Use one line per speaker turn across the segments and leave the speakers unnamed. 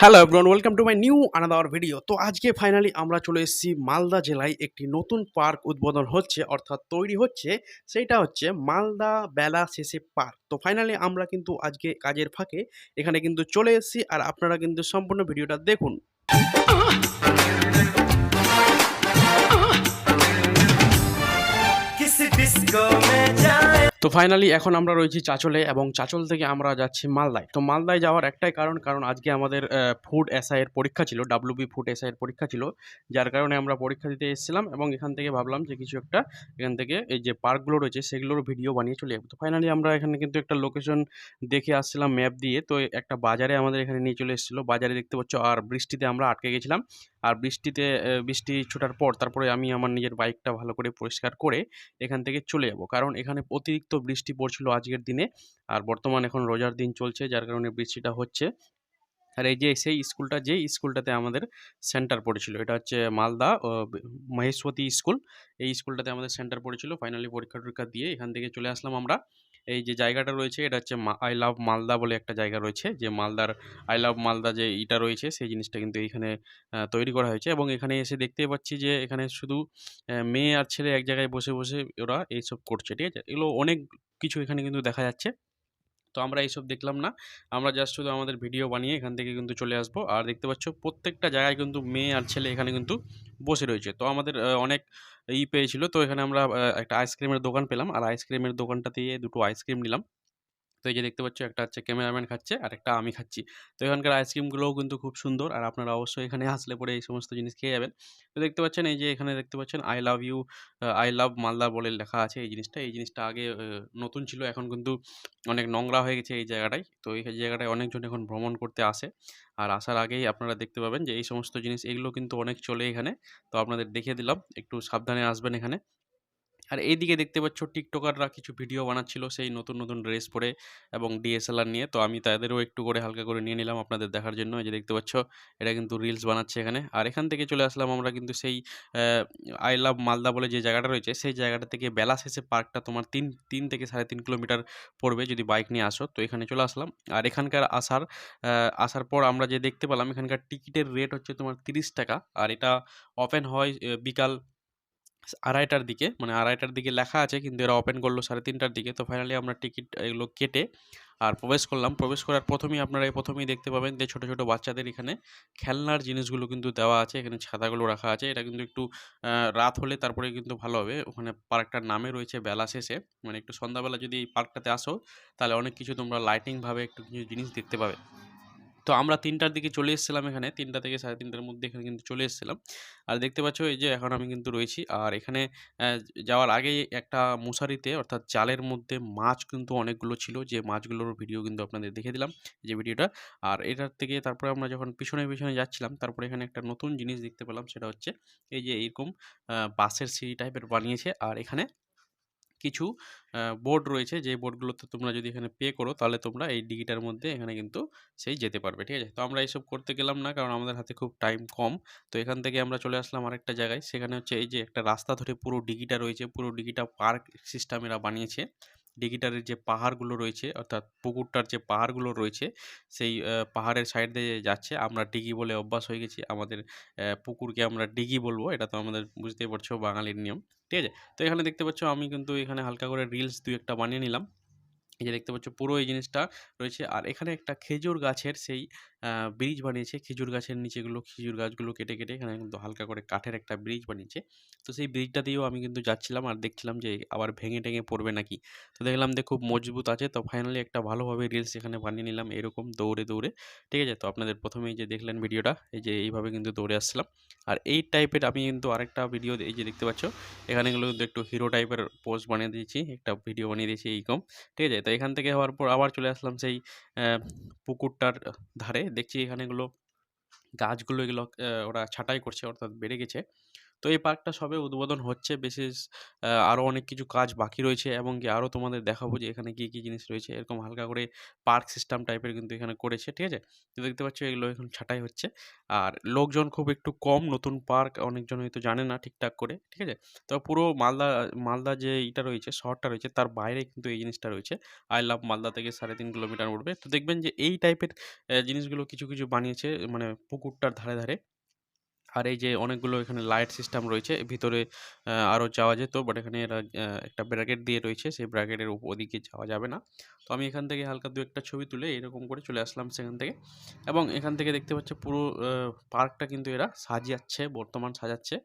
Hello everyone welcome to my new another video তো আজকে finally আমরা চলে এসেছি মালদা জেলায় একটি নতুন পার্ক উদ্বোধন হচ্ছে, অর্থাৎ তৈরি হচ্ছে, সেইটা হচ্ছে মালদা বেলা শেষে পার্ক তো ফাইনালি আমরা কিন্তু আজকে কাজের ফাঁকে এখানে কিন্তু চলে এসেছি, আর আপনারা কিন্তু সম্পূর্ণ ভিডিওটা দেখুন।
কিস
তো ফাইনালি এখন আমরা রয়েছি চাচলে এবং চাচল থেকে আমরা যাচ্ছি মালদায়। তো মালদায় যাওয়ার একটাই কারণ কারণ আজকে আমাদের ফুড এসআইয়ের পরীক্ষা ছিল ডাব্লিউবি ফুড এসআইয়ের পরীক্ষা ছিল, যার কারণে আমরা পরীক্ষা দিতে এসেছিলাম এবং এখান থেকে ভাবলাম যে কিছু একটা এখান থেকে এই যে পার্কগুলো রয়েছে সেগুলোর ভিডিও বানিয়ে চলে যাব। তো ফাইনালি আমরা এখানে কিন্তু একটা লোকেশন দেখে আসছিলাম ম্যাপ দিয়ে, তো একটা বাজারে আমাদের এখানে নিয়ে চলে এসেছিল। বাজারে দেখতে পাচ্ছ, আর বৃষ্টিতে আমরা আটকে গেছিলাম। আর বৃষ্টিতে বৃষ্টি ছোটার পর তারপরে আমি আমার নিজের বাইকটা ভালো করে পরিষ্কার করে এখান থেকে চলে যাব। কারণ এখানে অতিরিক্ত বৃষ্টি পড়ছিল আজকের দিনে। আর বর্তমান এখন রোজার দিন চলছে, যার কারণে বৃষ্টিটা হচ্ছে। আর এই যে সেই স্কুলটা, যেই স্কুলটাতে আমাদের সেন্টার পড়েছিল, এটা হচ্ছে মালদা মহেশ্বতী স্কুল। এই স্কুলটাতে আমাদের সেন্টার পড়েছিল, ফাইনালি পরীক্ষা টরীক্ষা দিয়ে এখান থেকে চলে আসলাম আমরা। এই যে জায়গাটা রয়েছে, এটা হচ্ছে আই লাভ মালদা বলে একটা জায়গা রয়েছে, যে মালদার আই লাভ মালদা যে ইটা রয়েছে, সেই জিনিসটা কিন্তু এখানে তৈরি করা হয়েছে এবং এখানে এসে দেখতে পাচ্ছি যে এখানে শুধু মেয়ে আর ছেলে এক জায়গায় বসে বসে ওরা এইসব করছে, ঠিক আছে? এগুলো অনেক কিছু এখানে কিন্তু দেখা যাচ্ছে। তো আমরা এইসব দেখলাম না। আমরা জাস্ট শুধু আমাদের ভিডিও বানিয়ে এখান থেকে কিন্তু চলে আসব। আর দেখতে পাচ্ছ প্রত্যেকটা জায়গায় কিন্তু মেয়ে আর ছেলে এখানে কিন্তু বসে রয়েছে। তো আমাদের অনেক ই পেয়েছিল। তো এখানে আমরা একটা আইসক্রিমের দোকান পেলাম। আর আইসক্রিমের দোকানটাতে দুটো আইসক্রিম নিলাম। তো এই যে দেখতে পাচ্ছ একটা হচ্ছে ক্যামেরাম্যান খাচ্ছে, আর একটা আমি খাচ্ছি। তো এখানকার আইসক্রিমগুলোও কিন্তু খুব সুন্দর, আর আপনারা অবশ্যই এখানে আসলে পরে এই সমস্ত জিনিস খেয়ে যাবেন। তো দেখতে পাচ্ছেন এই যে এখানে দেখতে পাচ্ছেন I love you I love Malda বলে লেখা আছে এই জিনিসটা। এই জিনিসটা আগে নতুন ছিল, এখন কিন্তু অনেক নোংরা হয়ে গেছে এই জায়গাটায়। তো এই জায়গাটায় অনেকজন এখন ভ্রমণ করতে আসে। আর আসার আগেই আপনারা দেখতে পাবেন যে এই সমস্ত জিনিস, এগুলো কিন্তু অনেক চলে এখানে। তো আপনাদের দেখিয়ে দিলাম, একটু সাবধানে আসবেন এখানে। আর এইদিকে দেখতে পাচ্ছ টিকটকাররা কিছু ভিডিও বানাচ্ছিল সেই নতুন নতুন ড্রেস পরে এবং ডিএসএলআর নিয়ে। তো আমি তাদেরও একটু করে হালকা করে নিয়ে নিলাম আপনাদের দেখার জন্য। এই যে দেখতে পাচ্ছ এটা কিন্তু রিলস বানাচ্ছে এখানে। আর এখান থেকে চলে আসলাম আমরা কিন্তু সেই আই লাভ মালদা বলে যে জায়গাটা রয়েছে, সেই জায়গাটা থেকে বেলা শেষে পার্কটা তোমার তিন তিন থেকে সাড়ে তিন কিলোমিটার পড়বে যদি বাইক নিয়ে আসো। তো এখানে চলে আসলাম। আর এখানকার আসার আসার পর আমরা যে দেখতে পেলাম, এখানকার টিকিটের রেট হচ্ছে তোমার তিরিশ টাকা। আর এটা ওপেন হয় বিকাল আড়াইটার দিকে মানে আড়াইটার দিকে লেখা আছে, কিন্তু এরা ওপেন করল সাড়ে তিনটার দিকে। তো ফাইনালি আমরা টিকিট এগুলো কেটে আর প্রবেশ করলাম। প্রবেশ করার প্রথমেই আপনারা প্রথমেই দেখতে পাবেন যে ছোটো ছোটো বাচ্চাদের এখানে খেলনার জিনিসগুলো কিন্তু দেওয়া আছে। এখানে ছাতাগুলো রাখা আছে। এটা কিন্তু একটু রাত হলে তারপরে কিন্তু ভালো হবে। ওখানে পার্কটার নামে রয়েছে বেলা শেষে। মানে একটু সন্ধ্যাবেলা যদি এই পার্কটাতে আসো, তাহলে অনেক কিছু তোমরা লাইটিংভাবে একটু কিছু জিনিস দেখতে পাবে। তো আমরা তিনটার দিকে চলে এসেছিলাম এখানে তিনটা থেকে সাড়ে তিনটার মধ্যে এখানে কিন্তু চলে এসেছিলাম। আর দেখতে পাচ্ছ এই যে এখন আমি কিন্তু রয়েছি। আর এখানে যাওয়ার আগেই একটা মশারিতে অর্থাৎ জালের মধ্যে মাছ কিন্তু অনেকগুলো ছিল। যে মাছগুলোর ভিডিও কিন্তু আপনাদের দেখে দিলাম যে ভিডিওটা। আর এটার থেকে তারপরে আমরা যখন পিছনে পিছনে যাচ্ছিলাম তারপরে এখানে একটা নতুন জিনিস দেখতে পেলাম সেটা হচ্ছে এই যে এইরকম আহ, বাঁশের সিঁড়ি টাইপের বানিয়েছে। আর এখানে কিছু বোর্ড রয়েছে। যে বোর্ডগুলোতে তোমরা যদি এখানে পে করো, তাহলে তোমরা এই ডিগিটার মধ্যে এখানে কিন্তু সেই যেতে পারবে, ঠিক আছে? তো আমরা এইসব করতে গেলাম না, কারণ আমাদের হাতে খুব টাইম কম। তো এখান থেকে আমরা চলে আসলাম আরেকটা জায়গায়। সেখানে হচ্ছে এই যে একটা রাস্তা ধরে পুরো ডিগিটা রয়েছে, পুরো ডিগিটা পার্ক সিস্টেম এরা বানিয়েছে। ডিগিটারের যে পাহাড়গুলো রয়েছে, অর্থাৎ পুকুরটার যে পাহাড়গুলো রয়েছে, সেই পাহাড়ের সাইড দিয়ে যাচ্ছে। আমরা ডিগি বলে অভ্যাস হয়ে গেছি। আমাদের পুকুরকে আমরা ডিগি বলব। এটা তো আমাদের বুঝতেই পারছ বাঙালির নিয়ম। ঠিক আছে? তো এখানে দেখতে পাচ্ছ আমি কিন্তু এখানে হালকা করে রিলস দুই একটা বানিয়ে নিলাম। এই যে দেখতে পাচ্ছ পুরো এই জিনিসটা রয়েছে। আর এখানে একটা খেজুর গাছের সেই ব্রিজ বানিয়েছে। খেজুর গাছের নিচেগুলো খেজুর গাছগুলো কেটে কেটে এখানে কিন্তু হালকা করে কাঠের একটা ব্রিজ বানিয়েছে। তো সেই ব্রিজটা দিয়েও আমি কিন্তু যাচ্ছিলাম আর দেখছিলাম যে আবার ভেঙে টেঙে পড়বে নাকি। তো দেখলাম যে খুব মজবুত আছে। তো ফাইনালি একটা ভালোভাবে রিলস এখানে বানিয়ে নিলাম এরকম দৌড়ে দৌড়ে। ঠিক আছে? তো আপনাদের প্রথমেই যে দেখলেন ভিডিওটা, এই যে এইভাবে কিন্তু দৌড়ে আসছিলাম। আর এই টাইপের আমি কিন্তু আরেকটা ভিডিও এই যে দেখতে পাচ্ছ, এখানে কিন্তু একটু হিরো টাইপের পোস্ট বানিয়ে দিয়েছি। একটা ভিডিও বানিয়ে দিয়েছি এইরকম। ঠিক আছে? তো এখান থেকে হওয়ার পর আবার চলে আসলাম সেই পুকুরটার ধারে। দেখছি এখানে এগুলো গাছগুলো এগুলো ওরা ছাঁটাই করছে অর্থাৎ বেড়ে গেছে। তো এই পার্কটা সবে উদ্বোধন হচ্ছে বিশেষ আরও অনেক কিছু কাজ বাকি রয়েছে এবং কি আরও তোমাদের দেখাবো যে এখানে কী কী জিনিস রয়েছে। এরকম হালকা করে পার্ক সিস্টেম টাইপের কিন্তু এখানে করেছে। ঠিক আছে? তো দেখতে পাচ্ছ এগুলো এখন ছাঁটাই হচ্ছে। আর লোকজন খুব একটু কম নতুন পার্ক অনেকজন হয়তো জানে না ঠিকঠাক করে। ঠিক আছে? তো পুরো মালদা মালদা যে ইটা রয়েছে শহরটা রয়েছে তার বাইরে কিন্তু এই জিনিসটা রয়েছে। আই লাভ মালদা থেকে ৩.৫ কিলোমিটার উঠবে। তো দেখবেন যে এই টাইপের জিনিসগুলো কিছু, কিছু বানিয়েছে মানে পুকুরটার ধারে, ধারে। আর এই যে অনেকগুলো এখানে লাইট সিস্টেম রয়েছে। ভিতরে আরও যাওয়া যেত বাট এখানে এরা একটা ব্র্যাকেট দিয়ে রয়েছে। সেই ব্র্যাকেটের ওদিকে যাওয়া যাবে না। তো আমি এখান থেকে হালকা দু একটা ছবি তুলে এরকম করে চলে আসলাম সেখান থেকে। এবং এখান থেকে দেখতে পাচ্ছ পুরো পার্কটা কিন্তু এরা সাজিয়াচ্ছে, বর্তমান সাজাচ্ছে।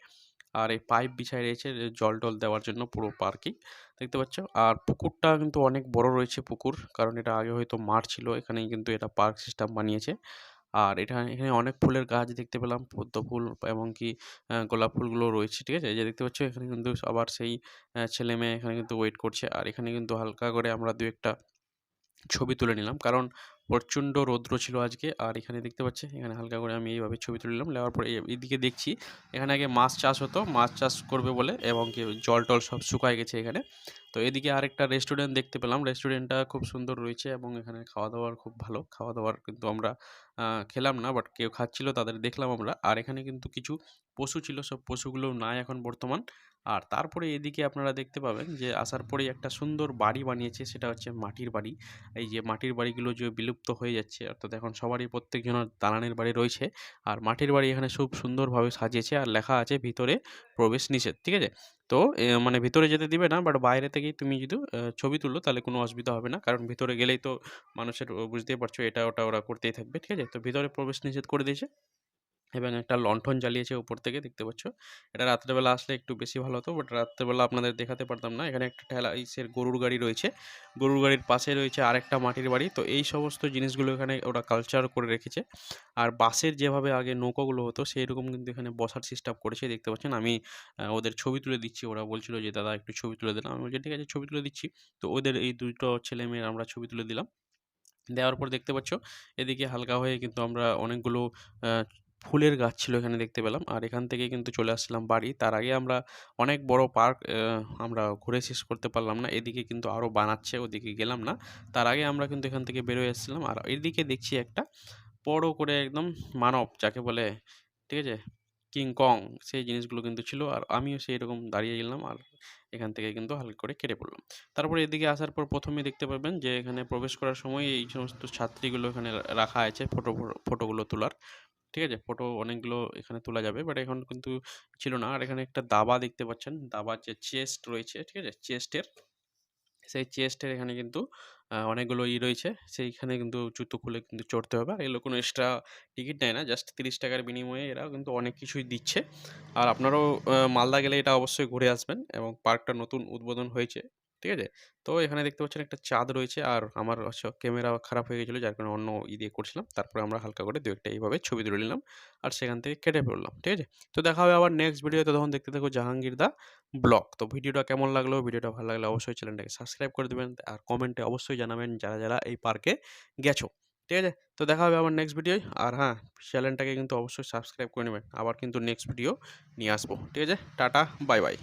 আর এই পাইপ বিছায় রয়েছে জল-টল দেওয়ার জন্য পুরো পার্কেই। দেখতে পাচ্ছ? আর পুকুরটা কিন্তু অনেক বড় রয়েছে পুকুর। কারণ এটা আগে হয়তো মাঠ ছিল। এখানেই কিন্তু এটা পার্ক সিস্টেম বানিয়েছে। আর এটা এখানে অনেক ফুলের গাছ দেখতে পেলাম। পদ্ম ফুল এবং কি গোলাপ ফুলগুলো রয়েছে। ঠিক আছে? যে দেখতে পাচ্ছ, এখানে কিন্তু আবার সেই ছেলে-মেয়ে এখানে কিন্তু ওয়েট করছে। আর এখানে কিন্তু হালকা করে আমরা দু একটা ছবি তুলে নিলাম। কারণ প্রচণ্ড রৌদ্র ছিল আজকে। আর এখানে দেখতে পাচ্ছি, এখানে হালকা করে আমি এইভাবে ছবি তুলে নিলাম। নেওয়ার পরে এদিকে দেখছি, এখানে আগে মাছ চাষ হতো। মাছ চাষ করবে বলে, এবং কি জল-টল সব শুকায় গেছে এখানে। তো এদিকে আরেকটা রেস্টুরেন্ট দেখতে পেলাম। রেস্টুরেন্টটা খুব সুন্দর রয়েছে এবং এখানে খাওয়া-দাওয়ার খুব ভালো। খাওয়া-দাওয়ার কিন্তু আমরা খেলাম না বাট কেউ খাচ্ছিল তাদের দেখলাম আমরা। আর এখানে কিন্তু কিছু পশু ছিল। সব পশুগুলো নাই এখন বর্তমান। আর তারপরে এদিকে আপনারা দেখতে পাবেন যে, আসার পরেই একটা সুন্দর বাড়ি বানিয়েছে, সেটা হচ্ছে মাটির বাড়ি। এই যে মাটির বাড়িগুলো যে বিলুপ্ত হয়ে যাচ্ছে, অর্থাৎ এখন সবারই প্রত্যেকজনের দালানের বাড়ি রয়েছে। আর মাটির বাড়ি এখানে খুব সুন্দরভাবে সাজিয়েছে, আর লেখা আছে ভিতরে প্রবেশ নিষেধ। ঠিক আছে? তো মানে ভিতরে যেতে দিবে না বাট বাইরে থেকেই তুমি যদি ছবি তুললো, তাহলে কোনো অসুবিধা হবে না। কারণ ভিতরে গেলেই তো মানুষের বুঝতেই পারছ এটা, ওটা ওরা করতেই থাকবে। ঠিক আছে? তো ভিতরে প্রবেশ নিষেধ করে দিয়েছে। এবং একটা লণ্ঠন জ্বালিয়েছে উপর থেকে দেখতে পাচ্ছ। এটা রাত্রেবেলা আসলে একটু বেশি ভালো হতো বাট রাত্রেবেলা আপনাদের দেখাতে পারতাম না। এখানে একটা ঠেলা ইসের গরুর গাড়ি রয়েছে। গরুর গাড়ির পাশে রয়েছে আরেকটা মাটির বাড়ি। তো এই সমস্ত জিনিসগুলো এখানে ওরা কালচার করে রেখেছে। আর বাসের যেভাবে আগে নৌকোগুলো হতো সেই রকম কিন্তু এখানে বসার সিস্টেম করেছে দেখতে পাচ্ছেন। আমি ওদের ছবি তুলে দিচ্ছি। ওরা বলছিল যে, "দাদা একটু ছবি তুলে দিলাম আমি বলছি, "ঠিক আছে ছবি তুলে দিচ্ছি।" তো ওদের এই দুটো ছেলে-মেয়ের আমরা ছবি তুলে দিলাম। দেওয়ার পর দেখতে পাচ্ছ এদিকে হালকা হয়ে কিন্তু আমরা অনেকগুলো ফুলের গাছ ছিল এখানে দেখতে পেলাম। আর এখান থেকে কিন্তু চলে আসছিলাম বাড়ি। তার আগে আমরা অনেক বড় পার্ক আমরা ঘুরে শেষ করতে পারলাম না। এদিকে কিন্তু আরও বানাচ্ছে ওদিকে গেলাম না। তার আগে আমরা কিন্তু এখান থেকে বেরোয় এসেছিলাম। আর এদিকে দেখছি একটা বড় করে একদম মানব যাকে বলে, ঠিক আছে? কিং কং সেই জিনিসগুলো কিন্তু ছিল। আর আমিও সেই রকম দাঁড়িয়ে গেলাম আর এখান থেকে কিন্তু হালকা করে কেটে পড়লাম। তারপরে এদিকে আসার পর ১ম এই দেখতে পাবেন যে এখানে প্রবেশ করার সময় এই সমস্ত ছাত্রীগুলো এখানে রাখা আছে ফটো ফটোগুলো তোলার। ঠিক আছে? ফটো অনেকগুলো এখানে তোলা যাবে। বাট এখন কিন্তু ছিল না। আর এখানে একটা দাবা দেখতে পাচ্ছেন। দাবার যে চেস্ট রয়েছে, ঠিক আছে? চেস্টের সেই চেস্টের এখানে কিন্তু অনেকগুলো ই রয়েছে। সেইখানে কিন্তু জুতো খুলে কিন্তু চড়তে হবে। আর এগুলো কোনো এক্সট্রা টিকিট নেয় না। জাস্ট তিরিশ টাকার বিনিময়ে এরা কিন্তু অনেক কিছুই দিচ্ছে। আর আপনারাও মালদা গেলে এটা অবশ্যই ঘুরে আসবেন এবং পার্কটা নতুন উদ্বোধন হয়েছে। ঠিক আছে? তো এখানে দেখতে পাচ্ছেন একটা চাঁদ রয়েছে আর আমার ক্যামেরা খারাপ হয়ে গেছিল যার কারণে অন্য ই দিয়ে করছিলাম। তারপরে আমরা হালকা করে ২ ১ টা এইভাবে ছবি তুলে নিলাম। আর সেখান থেকে কেটে পড়লাম। ঠিক আছে? তো দেখা হবে আবার নেক্সট ভিডিওতে তখন দেখতে থাকো জাহাঙ্গীর দা ব্লগ। তো ভিডিওটা কেমন লাগল? ভিডিওটা ভালো লাগলে অবশ্যই চ্যানেলটাকে সাবস্ক্রাইব করে দেবেন আর কমেন্টে অবশ্যই জানাবেন যারা, যারা এই পার্কে গেছো। ঠিক আছে? তো দেখা হবে আবার নেক্সট ভিডিওয়। আর হ্যাঁ, চ্যানেলটাকে কিন্তু অবশ্যই সাবস্ক্রাইব করে নেবেন আবার কিন্তু নেক্সট ভিডিও নিয়ে আসব। ঠিক আছে? Tata, bye, bye.